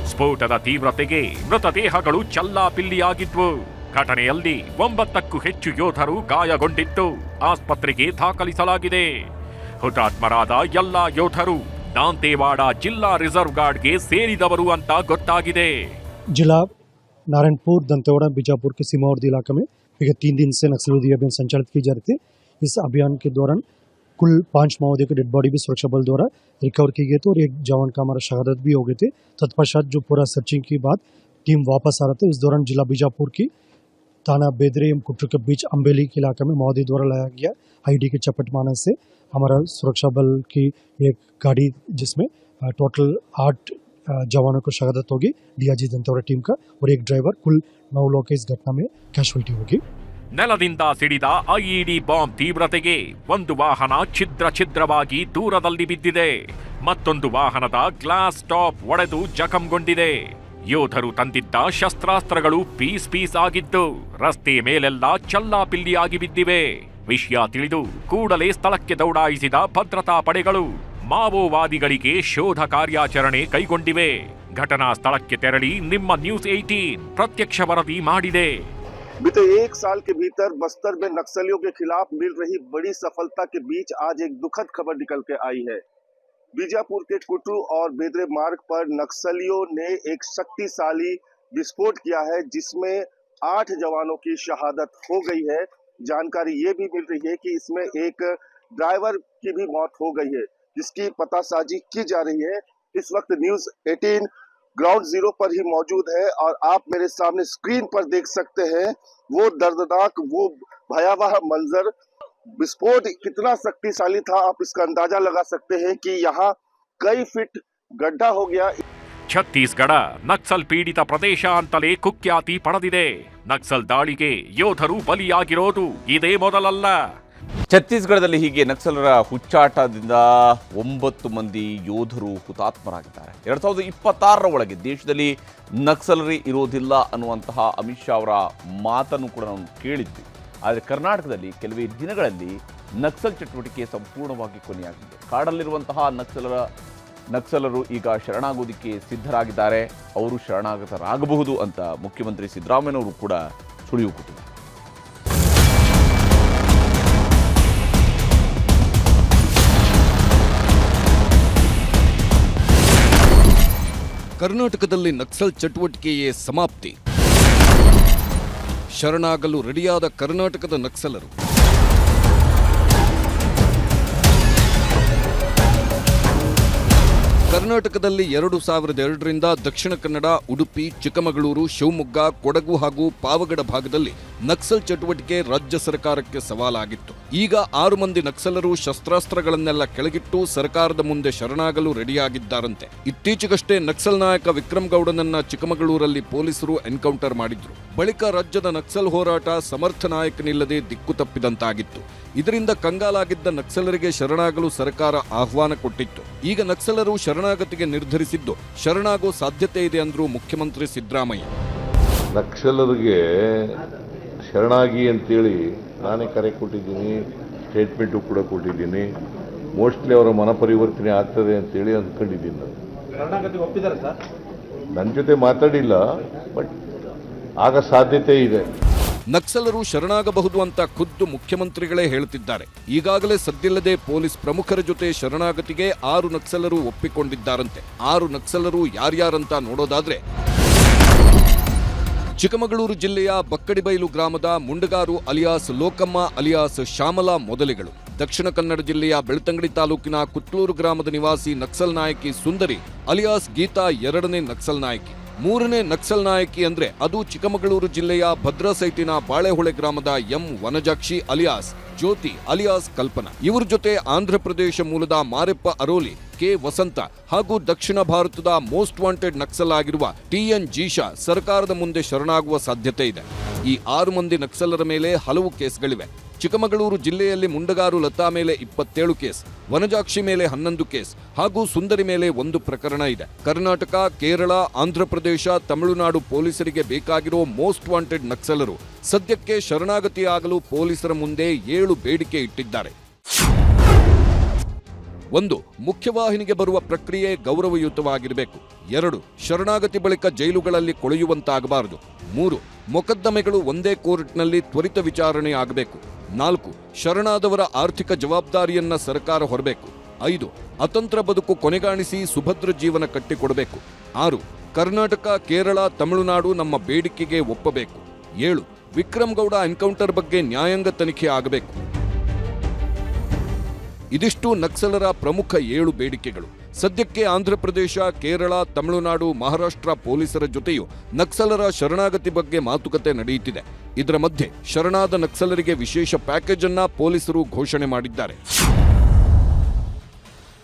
ಸ್ಫೋಟದ ತೀವ್ರತೆಗೆ ಮೃತದೇಹಗಳು ಚಲ್ಲಾಪಿಲ್ಲಿಯಾಗಿದ್ವು. ಘಟನೆಯಲ್ಲಿ ಒಂಬತ್ತಕ್ಕೂ ಹೆಚ್ಚು ಯೋಧರು ಗಾಯಗೊಂಡಿದ್ದು. ಆಸ್ಪತ್ರೆಗೆ ದಾಖಲಿಸಲಾಗಿದೆ. ಹುತಾತ್ಮರಾದ ಎಲ್ಲಾ ಯೋಧರು ದಾಂತೇವಾಡ ಜಿಲ್ಲಾ ರಿಸರ್ವ್ ಗಾರ್ಡ್ಗೆ ಸೇರಿದವರು ಅಂತ ಗೊತ್ತಾಗಿದೆ जिला नारायणपुर दंतेवाड़ा बीजापुर के सीमावर्ती इलाके में विगत तीन दिन से नक्सलवादी अभियान संचालित की जा रही थी इस अभियान के दौरान कुल पांच माओवादियों की डेड बॉडी भी सुरक्षा बल द्वारा रिकवर की गई थी और एक जवान का हमारा शहादत भी हो गए थे तत्पश्चात जो पूरा सर्चिंग के बाद टीम वापस आ रहा था इस दौरान जिला बीजापुर की थाना बेदरे एवं कुट्टू के बीच अम्बेली के इलाके में माओवादी द्वारा लाया गया आईडी के चपट मारने से हमारा सुरक्षा बल की एक गाड़ी जिसमें अ, टोटल आठ अ, जवानों को शहादत होगी डीआईजी दंतेवाड़ा टीम का और एक ड्राइवर कुल नौ लोग के इस घटना में कैशुअलिटी होगी ನೆಲದಿಂದ ಸಿಡಿದ ಐಇಡಿ ಬಾಂಬ್ ತೀವ್ರತೆಗೆ ಒಂದು ವಾಹನ ಛಿದ್ರ ಛಿದ್ರವಾಗಿ ದೂರದಲ್ಲಿ ಬಿದ್ದಿದೆ ಮತ್ತೊಂದು ವಾಹನದ ಗ್ಲಾಸ್ ಟಾಪ್ ಒಡೆದು ಜಖಂಗೊಂಡಿದೆ ಯೋಧರು ತಂದಿದ್ದ ಶಸ್ತ್ರಾಸ್ತ್ರಗಳು ಪೀಸ್ ಪೀಸ್ ಆಗಿದ್ದು ರಸ್ತೆ ಮೇಲೆಲ್ಲ ಚಲ್ಲಾಪಿಲ್ಲಿಯಾಗಿ ಬಿದ್ದಿವೆ ವಿಷಯ ತಿಳಿದು ಕೂಡಲೇ ಸ್ಥಳಕ್ಕೆ ದೌಡಾಯಿಸಿದ ಭದ್ರತಾ ಪಡೆಗಳು ಮಾವೋವಾದಿಗಳಿಗೆ ಶೋಧ ಕಾರ್ಯಾಚರಣೆ ಕೈಗೊಂಡಿವೆ ಘಟನಾ ಸ್ಥಳಕ್ಕೆ ತೆರಳಿ ನಿಮ್ಮ ನ್ಯೂಸ್ ಏಟೀನ್ ಪ್ರತ್ಯಕ್ಷ ವರದಿ ಮಾಡಿದೆ बीते एक साल के भीतर बस्तर में नक्सलियों के खिलाफ मिल रही बड़ी सफलता के बीच आज एक दुखद खबर निकल के आई है बीजापुर के कुटू और बेदरे मार्ग पर नक्सलियों ने एक शक्तिशाली विस्फोट किया है जिसमें आठ जवानों की शहादत हो गई है जानकारी ये भी मिल रही है कि इसमें एक ड्राइवर की भी मौत हो गई है, जिसकी पतासाजी की जा रही है। इस वक्त न्यूज़ 18 ग्राउंड ज़ीरो पर ही मौजूद है और आप मेरे सामने स्क्रीन पर देख सकते हैं, वो दर्दनाक, वो भयावह मंजर। विस्फोट कितना शक्तिशाली था, आप इसका अंदाज़ा लगा सकते हैं कि यहाँ कई फीट गड्ढा हो गया। ಛತ್ತೀಸ್ಗಢ ನಕ್ಸಲ್ ಪೀಡಿತ ಪ್ರದೇಶ ಅಂತಲೇ ಕುಖ್ಯಾತಿ ಪಡೆದಿದೆ. ನಕ್ಸಲ್ ದಾಳಿಗೆ ಯೋಧರು ಬಲಿಯಾಗಿರೋದು ಇದೇ ಮೊದಲಲ್ಲ. ಛತ್ತೀಸ್ಗಢದಲ್ಲಿ ಹೀಗೆ ನಕ್ಸಲರ ಹುಚ್ಚಾಟದಿಂದ ಒಂಬತ್ತು ಮಂದಿ ಯೋಧರು ಹುತಾತ್ಮರಾಗಿದ್ದಾರೆ. ಎರಡ್ ಸಾವಿರದ ಇಪ್ಪತ್ತಾರರ ಒಳಗೆ ದೇಶದಲ್ಲಿ ನಕ್ಸಲರಿ ಇರೋದಿಲ್ಲ ಅನ್ನುವಂತಹ ಅಮಿತ್ ಶಾ ಅವರ ಮಾತನ್ನು ಕೂಡ ನಾವು ಕೇಳಿದ್ವಿ. ಆದರೆ ಕರ್ನಾಟಕದಲ್ಲಿ ಕೆಲವೇ ದಿನಗಳಲ್ಲಿ ನಕ್ಸಲ್ ಚಟುವಟಿಕೆ ಸಂಪೂರ್ಣವಾಗಿ ಕೊನೆಯಾಗಿದೆ. ಕಾಡಲ್ಲಿರುವಂತಹ ನಕ್ಸಲರ ನಕ್ಸಲರು ಈಗ ಶರಣಾಗೋದಕ್ಕೆ ಸಿದ್ಧರಾಗಿದ್ದಾರೆ. ಅವರು ಶರಣಾಗತರಾಗಬಹುದು ಅಂತ ಮುಖ್ಯಮಂತ್ರಿ ಸಿದ್ದರಾಮಯ್ಯನವರು ಕೂಡ ಸುಳಿವು ಕೊಟ್ಟಿದ್ದಾರೆ ಕರ್ನಾಟಕದಲ್ಲಿ ನಕ್ಸಲ್ ಚಟುವಟಿಕೆಯೇ ಸಮಾಪ್ತಿ. ಶರಣಾಗಲು ರೆಡಿಯಾದ ಕರ್ನಾಟಕದ ನಕ್ಸಲರು. ಕರ್ನಾಟಕದಲ್ಲಿ ಎರಡು ಸಾವಿರದ ಎರಡರಿಂದ ದಕ್ಷಿಣ ಕನ್ನಡ ಉಡುಪಿ ಚಿಕ್ಕಮಗಳೂರು ಶಿವಮೊಗ್ಗ ಕೊಡಗು ಹಾಗೂ ಪಾವಗಡ ಭಾಗದಲ್ಲಿ ನಕ್ಸಲ್ ಚಟುವಟಿಕೆ ರಾಜ್ಯ ಸರ್ಕಾರಕ್ಕೆ ಸವಾಲಾಗಿತ್ತು. ಈಗ ಆರು ಮಂದಿ ನಕ್ಸಲರು ಶಸ್ತ್ರಾಸ್ತ್ರಗಳನ್ನೆಲ್ಲ ಕೆಳಗಿಟ್ಟು ಸರ್ಕಾರದ ಮುಂದೆ ಶರಣಾಗಲು ರೆಡಿಯಾಗಿದ್ದಾರಂತೆ. ಇತ್ತೀಚೆಗಷ್ಟೇ ನಕ್ಸಲ್ ನಾಯಕ ವಿಕ್ರಮ್ ಗೌಡನನ್ನ ಚಿಕ್ಕಮಗಳೂರಲ್ಲಿ ಪೊಲೀಸರು ಎನ್ಕೌಂಟರ್ ಮಾಡಿದ್ರು. ಬಳಿಕ ರಾಜ್ಯದ ನಕ್ಸಲ್ ಹೋರಾಟ ಸಮರ್ಥ ನಾಯಕನಿಲ್ಲದೆ ದಿಕ್ಕು ತಪ್ಪಿದಂತಾಗಿತ್ತು. ಇದರಿಂದ ಕಂಗಾಲಾಗಿದ್ದ ನಕ್ಸಲರಿಗೆ ಶರಣಾಗಲು ಸರ್ಕಾರ ಆಹ್ವಾನ ಕೊಟ್ಟಿತ್ತು. ಈಗ ನಕ್ಸಲರು ಶರಣಾಗತಿಗೆ ನಿರ್ಧರಿಸಿದ್ದು ಶರಣಾಗೋ ಸಾಧ್ಯತೆ ಇದೆ ಅಂದ್ರು ಮುಖ್ಯಮಂತ್ರಿ ಸಿದ್ದರಾಮಯ್ಯ. ನಕ್ಸಲರಿಗೆ ಶರಣಾಗಿ ಅಂತೇಳಿ ನಾನೇ ಕರೆ ಕೊಟ್ಟಿದ್ದೀನಿ ಸ್ಟೇಟ್ಮೆಂಟು ಕೂಡ ಕೊಟ್ಟಿದ್ದೀನಿ. ಮೋಸ್ಟ್ಲಿ ಅವರ ಮನ ಪರಿವರ್ತನೆ ಆಗ್ತದೆ ಅಂತೇಳಿ ಅಂದ್ಕೊಂಡಿದ್ದೀನಿ ನಾನು. ನನ್ನ ಜೊತೆ ಮಾತಾಡಿಲ್ಲ ಬಟ್ ಆಗ ಸಾಧ್ಯತೆ ಇದೆ. ನಕ್ಸಲರು ಶರಣಾಗಬಹುದು ಅಂತ ಖುದ್ದು ಮುಖ್ಯಮಂತ್ರಿಗಳೇ ಹೇಳುತ್ತಿದ್ದಾರೆ. ಈಗಾಗಲೇ ಸದ್ದಿಲ್ಲದೆ ಪೊಲೀಸ್ ಪ್ರಮುಖರ ಜೊತೆ ಶರಣಾಗತಿಗೆ ಆರು ನಕ್ಸಲರು ಒಪ್ಪಿಕೊಂಡಿದ್ದಾರಂತೆ. ಆರು ನಕ್ಸಲರು ಯಾರ್ಯಾರಂತ ನೋಡೋದಾದ್ರೆ ಚಿಕ್ಕಮಗಳೂರು ಜಿಲ್ಲೆಯ ಬಕ್ಕಡಿಬೈಲು ಗ್ರಾಮದ ಮುಂಡಗಾರು ಅಲಿಯಾಸ್ ಲೋಕಮ್ಮ ಅಲಿಯಾಸ್ ಶ್ಯಾಮಲಾ ಮೊದಲಿಗಳು. ದಕ್ಷಿಣ ಕನ್ನಡ ಜಿಲ್ಲೆಯ ಬೆಳ್ತಂಗಡಿ ತಾಲೂಕಿನ ಕುಟ್ಲೂರು ಗ್ರಾಮದ ನಿವಾಸಿ ನಕ್ಸಲ್ ನಾಯಕಿ ಸುಂದರಿ, ಅಲಿಯಾಸ್ ಗೀತಾ ಎರಡನೇ ನಕ್ಸಲ್ ನಾಯಕಿ. ಮೂರನೇ ನಕ್ಸಲ್ ನಾಯಕಿ ಅಂದ್ರೆ ಅದು ಚಿಕ್ಕಮಗಳೂರು ಜಿಲ್ಲೆಯ ಭದ್ರಾ ಸೈಟಿನ ಬಾಳೆಹೊಳೆ ಗ್ರಾಮದ M Vanajakshi alias, Jyothi alias Kalpana. ಇವರ ಜೊತೆ ಆಂಧ್ರ ಪ್ರದೇಶ ಮೂಲದ ಮಾರೆಪ್ಪ ಅರೋಲಿ ಕೆ ವಸಂತ ಹಾಗೂ ದಕ್ಷಿಣ ಭಾರತದ ಮೋಸ್ಟ್ ವಾಂಟೆಡ್ ನಕ್ಸಲ್ ಆಗಿರುವ ಟಿಎನ್ ಜೀಶಾ ಸರ್ಕಾರದ ಮುಂದೆ ಶರಣಾಗುವ ಸಾಧ್ಯತೆ ಇದೆ. ಈ ಆರು ಮಂದಿ ನಕ್ಸಲರ ಮೇಲೆ ಹಲವು ಕೇಸ್ಗಳಿವೆ. ಚಿಕ್ಕಮಗಳೂರು ಜಿಲ್ಲೆಯಲ್ಲಿ ಮುಂಡಗಾರು ಲತಾ ಮೇಲೆ ಇಪ್ಪತ್ತೇಳು ಕೇಸ್, ವನಜಾಕ್ಷಿ ಮೇಲೆ ಹನ್ನೊಂದು ಕೇಸ್ ಹಾಗೂ ಸುಂದರಿ ಮೇಲೆ ಒಂದು ಪ್ರಕರಣ ಇದೆ. ಕರ್ನಾಟಕ, ಕೇರಳ ಆಂಧ್ರಪ್ರದೇಶ ತಮಿಳುನಾಡು ಪೊಲೀಸರಿಗೆ ಬೇಕಾಗಿರೋ ಮೋಸ್ಟ್ ವಾಂಟೆಡ್ ನಕ್ಸಲರು ಸದ್ಯಕ್ಕೆ ಶರಣಾಗತಿಯಾಗಲು ಪೊಲೀಸರ ಮುಂದೆ ಏಳು ಬೇಡಿಕೆ ಇಟ್ಟಿದ್ದಾರೆ. ಒಂದು, ಮುಖ್ಯವಾಹಿನಿಗೆ ಬರುವ ಪ್ರಕ್ರಿಯೆ ಗೌರವಯುತವಾಗಿರಬೇಕು. ಎರಡು, ಶರಣಾಗತಿ ಬಳಿಕ ಜೈಲುಗಳಲ್ಲಿ ಕೊಳೆಯುವಂತಾಗಬಾರದು. ಮೂರು, ಮೊಕದ್ದಮೆಗಳು ಒಂದೇ ಕೋರ್ಟ್ನಲ್ಲಿ ತ್ವರಿತ ವಿಚಾರಣೆ ಆಗಬೇಕು. ನಾಲ್ಕು, ಶರಣಾದವರ ಆರ್ಥಿಕ ಜವಾಬ್ದಾರಿಯನ್ನ ಸರ್ಕಾರ ಹೊರಬೇಕು. ಐದು, ಅತಂತ್ರ ಬದುಕು ಕೊನೆಗಾಣಿಸಿ ಸುಭದ್ರ ಜೀವನ ಕಟ್ಟಿಕೊಡಬೇಕು. ಆರು, ಕರ್ನಾಟಕ, ಕೇರಳ, ತಮಿಳುನಾಡು ನಮ್ಮ ಬೇಡಿಕೆಗೆ ಒಪ್ಪಬೇಕು. ಏಳು ವಿಕ್ರಮ್ ಗೌಡ ಎನ್ಕೌಂಟರ್ ಬಗ್ಗೆ ನ್ಯಾಯಾಂಗ ತನಿಖೆ ಆಗಬೇಕು. ಇದಿಷ್ಟು ನಕ್ಸಲರ ಪ್ರಮುಖ ಏಳು ಬೇಡಿಕೆಗಳು. ಸದ್ಯಕ್ಕೆ ಆಂಧ್ರಪ್ರದೇಶ, ಕೇರಳ, ತಮಿಳುನಾಡು, ಮಹಾರಾಷ್ಟ್ರ ಪೊಲೀಸರ ಜೊತೆಯೂ ನಕ್ಸಲರ ಶರಣಾಗತಿ ಬಗ್ಗೆ ಮಾತುಕತೆ ನಡೆಯುತ್ತಿದೆ. ಇದರ ಮಧ್ಯೆ ಶರಣಾದ ನಕ್ಸಲರಿಗೆ ವಿಶೇಷ ಪ್ಯಾಕೇಜ್ ಅನ್ನ ಪೊಲೀಸರು ಘೋಷಣೆ ಮಾಡಿದ್ದಾರೆ.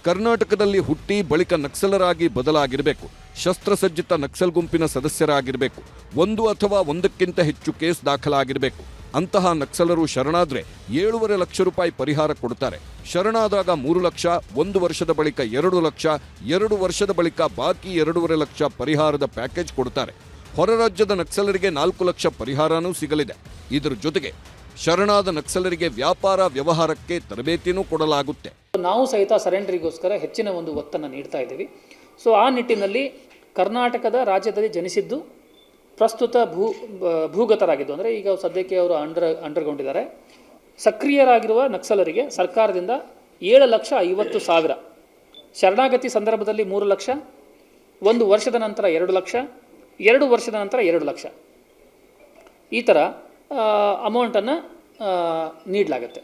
ಕರ್ನಾಟಕದಲ್ಲಿ ಹುಟ್ಟಿ ಬಳಿಕ ನಕ್ಸಲರಾಗಿ ಬದಲಾಗಿರಬೇಕು. ಶಸ್ತ್ರಸಜ್ಜಿತ ನಕ್ಸಲ್ ಗುಂಪಿನ ಸದಸ್ಯರಾಗಿರಬೇಕು. ಒಂದು ಅಥವಾ ಒಂದಕ್ಕಿಂತ ಹೆಚ್ಚು ಕೇಸ್ ದಾಖಲಾಗಿರಬೇಕು. ಅಂತಹ ನಕ್ಸಲರು ಶರಣಾದ್ರೆ ಏಳೂವರೆ ಲಕ್ಷ ರೂಪಾಯಿ ಪರಿಹಾರ ಕೊಡುತ್ತಾರೆ ಶರಣಾದಾಗ ಮೂರು ಲಕ್ಷ, ಒಂದು ವರ್ಷದ ಬಳಿಕ ಎರಡು ಲಕ್ಷ, ಎರಡು ವರ್ಷದ ಬಳಿಕ ಬಾಕಿ ಎರಡೂವರೆ ಲಕ್ಷ ಪರಿಹಾರದ ಪ್ಯಾಕೇಜ್ ಕೊಡುತ್ತಾರೆ ಹೊರ ರಾಜ್ಯದ ನಕ್ಸಲರಿಗೆ ನಾಲ್ಕು ಲಕ್ಷ ಪರಿಹಾರನೂ ಸಿಗಲಿದೆ. ಇದರ ಜೊತೆಗೆ ಶರಣಾದ ನಕ್ಸಲರಿಗೆ ವ್ಯಾಪಾರ ವ್ಯವಹಾರಕ್ಕೆ ತರಬೇತಿನೂ ಕೊಡಲಾಗುತ್ತೆ. ನಾವು ಸಹಿತ ಸರೆಂಡರಿಗೋಸ್ಕರ ಹೆಚ್ಚಿನ ಒಂದು ಒತ್ತನ್ನು ನೀಡ್ತಾ ಇದ್ದೀವಿ. ಸೊ ಆ ನಿಟ್ಟಿನಲ್ಲಿ ಕರ್ನಾಟಕದ ರಾಜ್ಯದಲ್ಲಿ ಜನಿಸಿದ್ದು ಪ್ರಸ್ತುತ ಭೂ ಭೂಗತರಾಗಿದ್ದು ಅಂದರೆ ಈಗ ಸದ್ಯಕ್ಕೆ ಅವರು ಅಂಡರ್ ಅಂಡರ್ಗೊಂಡಿದ್ದಾರೆ ಸಕ್ರಿಯರಾಗಿರುವ ನಕ್ಸಲರಿಗೆ ಸರ್ಕಾರದಿಂದ ಏಳು ಲಕ್ಷ ಐವತ್ತು ಸಾವಿರ. ಶರಣಾಗತಿ ಸಂದರ್ಭದಲ್ಲಿ ಮೂರು ಲಕ್ಷ, ಒಂದು ವರ್ಷದ ನಂತರ ಎರಡು ಲಕ್ಷ, ಎರಡು ವರ್ಷದ ನಂತರ ಎರಡು ಲಕ್ಷ. ಈ ಥರ ಅಮೌಂಟನ್ನು ನೀಡಲಾಗುತ್ತೆ.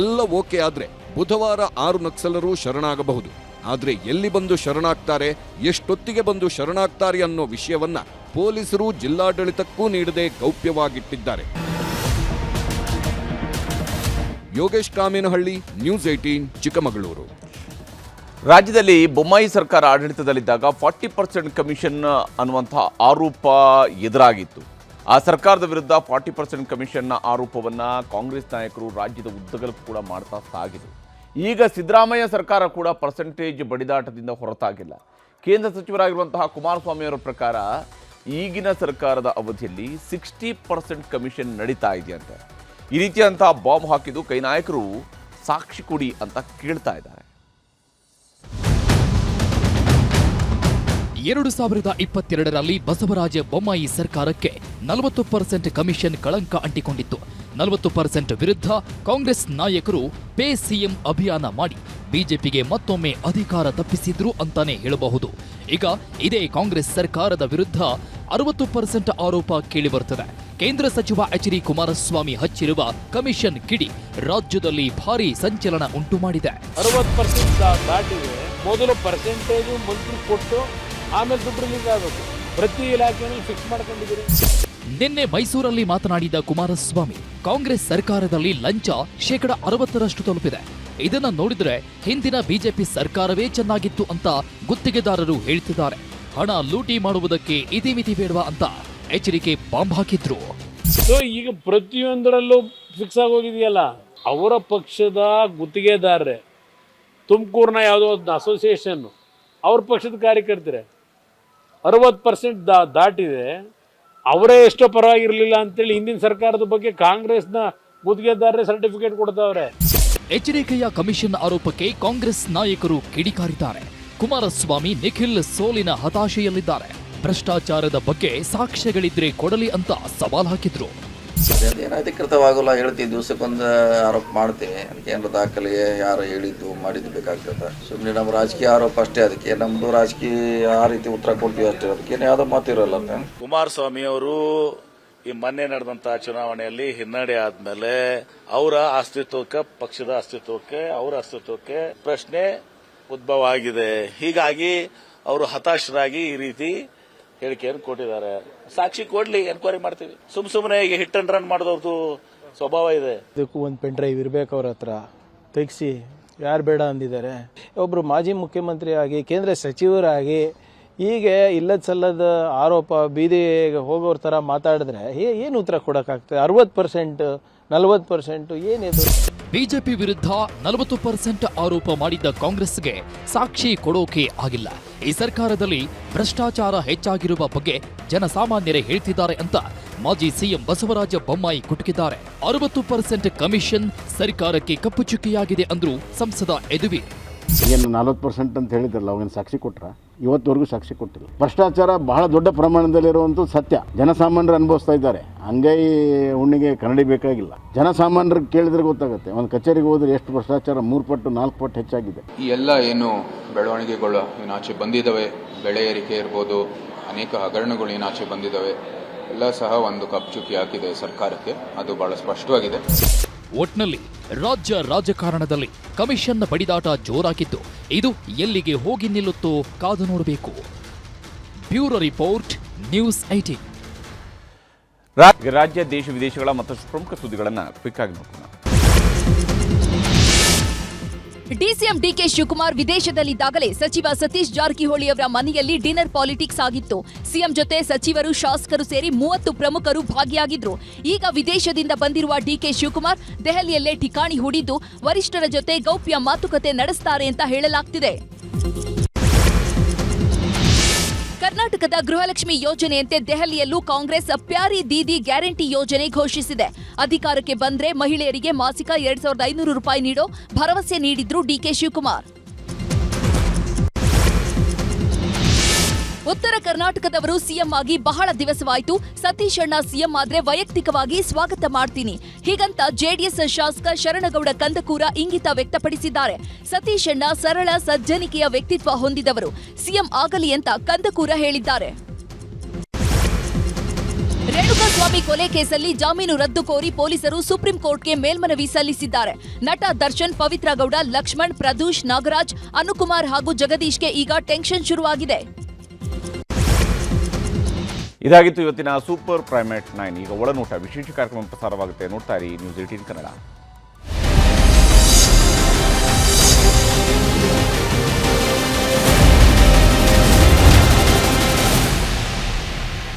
ಎಲ್ಲ ಓಕೆ ಆದರೆ ಬುಧವಾರ ಆರು ನಕ್ಸಲರು ಶರಣಾಗಬಹುದು. ಆದ್ರೆ ಎಲ್ಲಿ ಬಂದು ಶರಣಾಗ್ತಾರೆ, ಎಷ್ಟೊತ್ತಿಗೆ ಬಂದು ಶರಣಾಗ್ತಾರೆ ಅನ್ನೋ ವಿಷಯವನ್ನ ಪೊಲೀಸರು ಜಿಲ್ಲಾಡಳಿತಕ್ಕೂ ನೀಡದೆ ಗೌಪ್ಯವಾಗಿಟ್ಟಿದ್ದಾರೆ. Yogesh Kamenahalli, news eighteen Chikkamagaluru. ರಾಜ್ಯದಲ್ಲಿ ಬೊಮ್ಮಾಯಿ ಸರ್ಕಾರ ಆಡಳಿತದಲ್ಲಿದ್ದಾಗ ಫಾರ್ಟಿ ಪರ್ಸೆಂಟ್ ಕಮಿಷನ್ ಅನ್ನುವಂಥ ಆರೋಪ ಎದುರಾಗಿತ್ತು. ಆ ಸರ್ಕಾರದ ವಿರುದ್ಧ ಫಾರ್ಟಿ ಪರ್ಸೆಂಟ್ ಕಮಿಷನ್ನ ಆರೋಪವನ್ನು ಕಾಂಗ್ರೆಸ್ ನಾಯಕರು ರಾಜ್ಯದ ಉದ್ದಗಲಕ್ಕೂ ಕೂಡ ಮಾಡ್ತಾ ಸಾಗಿದರು. ಈಗ ಸಿದ್ದರಾಮಯ್ಯ ಸರ್ಕಾರ ಕೂಡ ಪರ್ಸೆಂಟೇಜ್ ಬಡಿದಾಟದಿಂದ ಹೊರತಾಗಿಲ್ಲ. ಕೇಂದ್ರ ಸಚಿವರಾಗಿರುವಂತಹ ಕುಮಾರಸ್ವಾಮಿಯವರ ಪ್ರಕಾರ ಈಗಿನ ಸರ್ಕಾರದ ಅವಧಿಯಲ್ಲಿ ಸಿಕ್ಸ್ಟಿ ಪರ್ಸೆಂಟ್ ಕಮಿಷನ್ ನಡೀತಾ ಇದೆಯಂತೆ. ಈ ರೀತಿಯಂತಹ ಬಾಂಬ್ ಹಾಕಿದ್ದು ಕೈ ನಾಯಕರು ಸಾಕ್ಷಿ ಕೊಡಿ ಅಂತ ಕೇಳ್ತಾ ಇದ್ದಾರೆ. ಎರಡು ಸಾವಿರದ ಇಪ್ಪತ್ತೆರಡರಲ್ಲಿ ಬಸವರಾಜ ಬೊಮ್ಮಾಯಿ ಸರ್ಕಾರಕ್ಕೆ ನಲವತ್ತು ಪರ್ಸೆಂಟ್ ಕಮಿಷನ್ ಕಳಂಕ ಅಂಟಿಕೊಂಡಿತ್ತು. ನಲವತ್ತು ಪರ್ಸೆಂಟ್ ವಿರುದ್ಧ ಕಾಂಗ್ರೆಸ್ ನಾಯಕರು ಪೇ ಸಿಎಂ ಅಭಿಯಾನ ಮಾಡಿ ಬಿಜೆಪಿಗೆ ಮತ್ತೊಮ್ಮೆ ಅಧಿಕಾರ ತಪ್ಪಿಸಿದ್ರು ಅಂತಾನೆ ಹೇಳಬಹುದು. ಈಗ ಇದೇ ಕಾಂಗ್ರೆಸ್ ಸರ್ಕಾರದ ವಿರುದ್ಧ ಅರವತ್ತು ಪರ್ಸೆಂಟ್ ಆರೋಪ ಕೇಳಿಬರುತ್ತದೆ. ಕೇಂದ್ರ ಸಚಿವ ಎಚ್ ಡಿ ಕುಮಾರಸ್ವಾಮಿ ಹಚ್ಚಿರುವ ಕಮಿಷನ್ ಕಿಡಿ ರಾಜ್ಯದಲ್ಲಿ ಭಾರಿ ಸಂಚಲನ ಉಂಟು ಮಾಡಿದೆ. ಅರವತ್ತು ಪರ್ಸೆಂಟ್ ಮೊದಲು ಪರ್ಸೆಂಟೇಜ್ ಮಂತ್ರಿ ಕೊಟ್ಟು ಆಮೇಲೆ ದುಡ್ಡು ಪ್ರತಿ ಇಲಾಖೆಯಲ್ಲಿ ಫಿಕ್ಸ್ ಮಾಡ್ಕೊಂಡಿದ್ದೀರಿ. ನಿನ್ನೆ ಮೈಸೂರಲ್ಲಿ ಮಾತನಾಡಿದ ಕುಮಾರಸ್ವಾಮಿ, ಕಾಂಗ್ರೆಸ್ ಸರ್ಕಾರದಲ್ಲಿ ಲಂಚ ಶೇಕಡ ಅರವತ್ತರಷ್ಟು ತಲುಪಿದೆ. ಇದನ್ನ ನೋಡಿದ್ರೆ ಹಿಂದಿನ ಬಿಜೆಪಿ ಸರ್ಕಾರವೇ ಚೆನ್ನಾಗಿತ್ತು ಅಂತ ಗುತ್ತಿಗೆದಾರರು ಹೇಳ್ತಿದ್ದಾರೆ. ಹಣ ಲೂಟಿ ಮಾಡುವುದಕ್ಕೆ ಇತಿಮಿತಿ ಬೇಡವಾ ಅಂತ ಎಚ್ಚರಿಕೆ ಬಾಂಬ್ ಹಾಕಿದ್ರು. ಸೊ, ಈಗ ಪ್ರತಿಯೊಂದರಲ್ಲೂ ಫಿಕ್ಸ್ ಆಗೋಗಿದೆಯಲ್ಲ? ಅವರ ಪಕ್ಷದ ಗುತ್ತಿಗೆದಾರರೇ, ತುಮಕೂರಿನ ಯಾವುದೋ ಒಂದು ಅಸೋಸಿಯೇಷನ್ನು ಅವ್ರ ಪಕ್ಷದ ಕಾರ್ಯಕರ್ತರೆ, ಅರವತ್ತು ಪರ್ಸೆಂಟ್ ದಾಟಿದೆ. ಅವರೇ ಎಷ್ಟೋ ಪರವಾಗಿರಲಿಲ್ಲ ಅಂತೇಳಿ ಹಿಂದಿನ ಸರ್ಕಾರದ ಬಗ್ಗೆ ಕಾಂಗ್ರೆಸ್ನ ಗುತ್ತಿಗೆದಾರರೇ ಸರ್ಟಿಫಿಕೇಟ್ ಕೊಡ್ತಾವ್ರೆ. ಎಚ್ಚರಿಕೆಯ ಕಮಿಷನ್ ಆರೋಪಕ್ಕೆ ಕಾಂಗ್ರೆಸ್ ನಾಯಕರು ಕಿಡಿಕಾರಿದ್ದಾರೆ. ಕುಮಾರಸ್ವಾಮಿ ನಿಖಿಲ್ ಸೋಲಿನ ಹತಾಶೆಯಲ್ಲಿದ್ದಾರೆ. ಭ್ರಷ್ಟಾಚಾರದ ಬಗ್ಗೆ ಸಾಕ್ಷ್ಯಗಳಿದ್ರೆ ಕೊಡಲಿ ಅಂತ ಸವಾಲ್ ಹಾಕಿದ್ರು. ಅದೇನು ಅಧಿಕೃತವಾಗಲ್ಲ ಹೇಳ್ತೀವಿ. ದಿವಸಕ್ಕೊಂದು ಆರೋಪ ಮಾಡ್ತೀವಿ. ಅದಕ್ಕೆ ಏನಾರ ದಾಖಲೆ ಯಾರು ಹೇಳಿದ್ದು, ಮಾಡಿದ್ದು ಬೇಕಾಗ್ತದೆ. ಸುಮ್ಮನೆ ನಮ್ಮ ರಾಜಕೀಯ ಆರೋಪ ಅಷ್ಟೇ. ಅದಕ್ಕೆ ನಮ್ಮದು ರಾಜಕೀಯ ಆ ರೀತಿ ಉತ್ತರ ಕೊಡ್ತೀವಿ ಅಷ್ಟೇ. ಅದಕ್ಕೇನು ಯಾವುದೋ ಮಾತಿರಲ್ಲ ಕುಮಾರಸ್ವಾಮಿ ಅವರು ಈ ಮೊನ್ನೆ ನಡೆದಂತಹ ಚುನಾವಣೆಯಲ್ಲಿ ಹಿನ್ನಡೆ ಆದ್ಮೇಲೆ ಅವರ ಅಸ್ತಿತ್ವಕ್ಕೆ, ಪಕ್ಷದ ಅಸ್ತಿತ್ವಕ್ಕೆ, ಅವರ ಅಸ್ತಿತ್ವಕ್ಕೆ ಪ್ರಶ್ನೆ ಉದ್ಭವ ಆಗಿದೆ. ಹೀಗಾಗಿ ಅವರು ಹತಾಶರಾಗಿ ಈ ರೀತಿ ಹೇಳಿಕೆಯನ್ನು ಕೊಟ್ಟಿದ್ದಾರೆ? ಸಾಕ್ಷಿ ಕೊಡ್ಲಿ ಎನ್ಕ್ವೈರಿ ಮಾಡ್ತೀವಿ. ಸುಮ್ ಸುಮ್ಮನೆ ಈಗ ಹಿಟ್ ಅಂಡ್ ರನ್ ಮಾಡಿದವ್ರದ್ದು ಸ್ವಭಾವ ಇದೆ. ಇದಕ್ಕೂ ಒಂದು ಪೆನ್ ಡ್ರೈವ್ ಇರಬೇಕು ಅವ್ರ ಹತ್ರ. ತೆಗ್ಸಿ. ಯಾರು ಬೇಡ ಅಂದಿದ್ದಾರೆ. ಒಬ್ಬರು ಮಾಜಿ ಮುಖ್ಯಮಂತ್ರಿ ಆಗಿ ಕೇಂದ್ರ ಸಚಿವರಾಗಿ ಹೀಗೆ ಇಲ್ಲದ ಸಲ್ಲದ ಆರೋಪ, ಬೀದಿಗೆ ಹೋಗೋರ ಥರ ಮಾತಾಡಿದ್ರೆ ಏನು ಉತ್ತರ ಕೊಡೋಕ್ಕಾಗ್ತದೆ? ಅರವತ್ತು ಪರ್ಸೆಂಟ್ ನಲ್ವತ್ತು ಪರ್ಸೆಂಟು ಏನಿದು ಬಿಜೆಪಿ ವಿರುದ್ಧ ನಲವತ್ತು ಪರ್ಸೆಂಟ್ ಆರೋಪ ಮಾಡಿದ್ದ ಕಾಂಗ್ರೆಸ್ಗೆ ಸಾಕ್ಷಿ ಕೊಡೋಕೆ ಆಗಿಲ್ಲ. ಈ ಸರ್ಕಾರದಲ್ಲಿ ಭ್ರಷ್ಟಾಚಾರ ಹೆಚ್ಚಾಗಿರುವ ಬಗ್ಗೆ ಜನಸಾಮಾನ್ಯರೇ ಹೇಳ್ತಿದ್ದಾರೆ ಅಂತ ಮಾಜಿ ಸಿಎಂ ಬಸವರಾಜ ಬೊಮ್ಮಾಯಿ ಕುಟುಕಿದ್ದಾರೆ. ಅರವತ್ತು ಪರ್ಸೆಂಟ್ ಕಮಿಷನ್ ಸರ್ಕಾರಕ್ಕೆ ಕಪ್ಪು ಚುಕ್ಕಿಯಾಗಿದೆ ಅಂದ್ರು ಸಂಸದ ಯದುವೀರ್ ನಲವತ್ತು ಪರ್ಸೆಂಟ್ ಅಂತ ಹೇಳಿದ್ರಲ್ಲ ಅವನ ಸಾಕ್ಷಿ ಕೊಟ್ರ? ಇವತ್ತುವರೆಗೂ ಸಾಕ್ಷಿ ಕೊಟ್ಟಿಲ್ಲ. ಭ್ರಷ್ಟಾಚಾರ ಬಹಳ ದೊಡ್ಡ ಪ್ರಮಾಣದಲ್ಲಿರುವಂಥ ಸತ್ಯ. ಜನಸಾಮಾನ್ಯರು ಅನುಭವಿಸ್ತಾ ಇದ್ದಾರೆ. ಅಂಗೈ ಹುಣ್ಣಿಗೆ ಕನ್ನಡಿ ಬೇಕಾಗಿಲ್ಲ. ಜನಸಾಮಾನ್ಯರಿಗೆ ಕೇಳಿದ್ರೆ ಗೊತ್ತಾಗುತ್ತೆ. ಒಂದು ಕಚೇರಿಗೆ ಹೋದ್ರೆ ಎಷ್ಟು ಭ್ರಷ್ಟಾಚಾರ? ಮೂರು ಪಟ್ಟು, ನಾಲ್ಕು ಪಟ್ಟು ಹೆಚ್ಚಾಗಿದೆ. ಈ ಎಲ್ಲ ಏನು ಬೆಳವಣಿಗೆಗಳು ಏನಾಚೆ ಬಂದಿದ್ದಾವೆ. ಬೆಳೆ ಏರಿಕೆ ಇರ್ಬೋದು, ಅನೇಕ ಹಗರಣಗಳು ಏನಾಚೆ ಬಂದಿದ್ದಾವೆ. ಎಲ್ಲ ಸಹ ಒಂದು ಕಪ್ಚುಕಿ ಹಾಕಿದೆ ಸರ್ಕಾರಕ್ಕೆ. ಅದು ಬಹಳ ಸ್ಪಷ್ಟವಾಗಿದೆ. ಒಟ್ನಲ್ಲಿ ರಾಜ್ಯ ರಾಜಕಾರಣದಲ್ಲಿ ಕಮಿಷನ್ನ ಬಡಿದಾಟ ಜೋರಾಗಿದ್ದು, ಇದು ಎಲ್ಲಿಗೆ ಹೋಗಿ ನಿಲ್ಲುತ್ತೋ ಕಾದು ನೋಡಬೇಕು. ಬ್ಯೂರೋ ರಿಪೋರ್ಟ್, ನ್ಯೂಸ್ ಐಟಿ ರಾಜ್ಯ ದೇಶ, ವಿದೇಶಗಳ ಮತ್ತಷ್ಟು ಪ್ರಮುಖ ಸುದ್ದಿಗಳನ್ನು ಕ್ವಿಕ್ ಆಗಿ ನೋಡೋಣ ಡಿಸಿಎಂ ಡಿಕೆ ಶಿವಕುಮಾರ್ ವಿದೇಶದಲ್ಲಿದ್ದಾಗಲೇ ಸಚಿವ ಸತೀಶ್ ಜಾರಕಿಹೊಳಿ ಅವರ ಮನೆಯಲ್ಲಿ ಡಿನ್ನರ್ ಪಾಲಿಟಿಕ್ಸ್ ಆಗಿತ್ತು. ಸಿಎಂ ಜೊತೆ ಸಚಿವರು, ಶಾಸಕರು ಸೇರಿ ಮೂವತ್ತು ಪ್ರಮುಖರು ಭಾಗಿಯಾಗಿದ್ರು. ಈಗ ವಿದೇಶದಿಂದ ಬಂದಿರುವ ಡಿಕೆ ಶಿವಕುಮಾರ್ ದೆಹಲಿಯಲ್ಲೇ ಠಿಕಾಣಿ ಹೂಡಿದ್ದು, ವರಿಷ್ಠರ ಜೊತೆ ಗೌಪ್ಯ ಮಾತುಕತೆ ನಡೆಸ್ತಾರೆ ಅಂತ ಹೇಳಲಾಗ್ತಿದೆ. ಕರ್ನಾಟಕದ ಗೃಹಲಕ್ಷ್ಮಿ ಯೋಜನೆಯಂತೆ ದೆಹಲಿಯಲ್ಲೂ ಕಾಂಗ್ರೆಸ್ ಪ್ಯಾರಿ ದೀದಿ ಗ್ಯಾರಂಟಿ ಯೋಜನೆ ಘೋಷಿಸಿದೆ. ಅಧಿಕಾರಕ್ಕೆ ಬಂದ್ರೆ ಮಹಿಳೆಯರಿಗೆ ಮಾಸಿಕ ಎರಡ್ ಸಾವಿರದ ಐನೂರು ರೂಪಾಯಿ ನೀಡೋ ಭರವಸೆ ನೀಡಿದ್ರು ಡಿಕೆ ಶಿವಕುಮಾರ್. ಉತ್ತರ ಕರ್ನಾಟಕದವರು ಸಿಎಂ ಆಗಿ ಬಹಳ ದಿವಸವಾಯಿತು. ಸತೀಶ್ ಅಣ್ಣ ಸಿಎಂ ಆದ್ರೆ ವೈಯಕ್ತಿಕವಾಗಿ ಸ್ವಾಗತ ಮಾಡ್ತೀನಿ. ಹೀಗಂತ ಜೆಡಿಎಸ್ ಶಾಸಕ ಶರಣಗೌಡ ಕಂದಕೂರ ಇಂಗಿತ ವ್ಯಕ್ತಪಡಿಸಿದ್ದಾರೆ. ಸತೀಶ್ ಅಣ್ಣ ಸರಳ, ಸಜ್ಜನಿಕೆಯ ವ್ಯಕ್ತಿತ್ವ ಹೊಂದಿದವರು. ಸಿಎಂ ಆಗಲಿ ಅಂತ ಕಂದಕೂರ ಹೇಳಿದ್ದಾರೆ. ರೇಣುಕಾಸ್ವಾಮಿ ಕೊಲೆ ಕೇಸಲ್ಲಿ ಜಾಮೀನು ರದ್ದು ಕೋರಿ ಪೊಲೀಸರು ಸುಪ್ರೀಂ ಕೋರ್ಟ್ಗೆ ಮೇಲ್ಮನವಿ ಸಲ್ಲಿಸಿದ್ದಾರೆ. ನಟ ದರ್ಶನ್, ಪವಿತ್ರ ಗೌಡ, ಲಕ್ಷ್ಮಣ್, ಪ್ರದೂಷ್, ನಾಗರಾಜ್, ಅನುಕುಮಾರ್ ಹಾಗೂ ಜಗದೀಶ್ಗೆ ಈಗ ಟೆನ್ಷನ್ ಶುರುವಾಗಿದೆ. ಇದಾಗಿತ್ತು ಇವತ್ತಿನ ಸೂಪರ್ ಪ್ರೈಮೇಟ್ ನೈನ್. ಈಗ ಒಳನೋಟ, ವಿಶೇಷ ಕಾರ್ಯಕ್ರಮ ಪ್ರಸಾರವಾಗುತ್ತೆ. ನೋಡ್ತಾ ಇರಿ ನ್ಯೂಸ್ ಏಟೀನ್ ಕನ್ನಡ.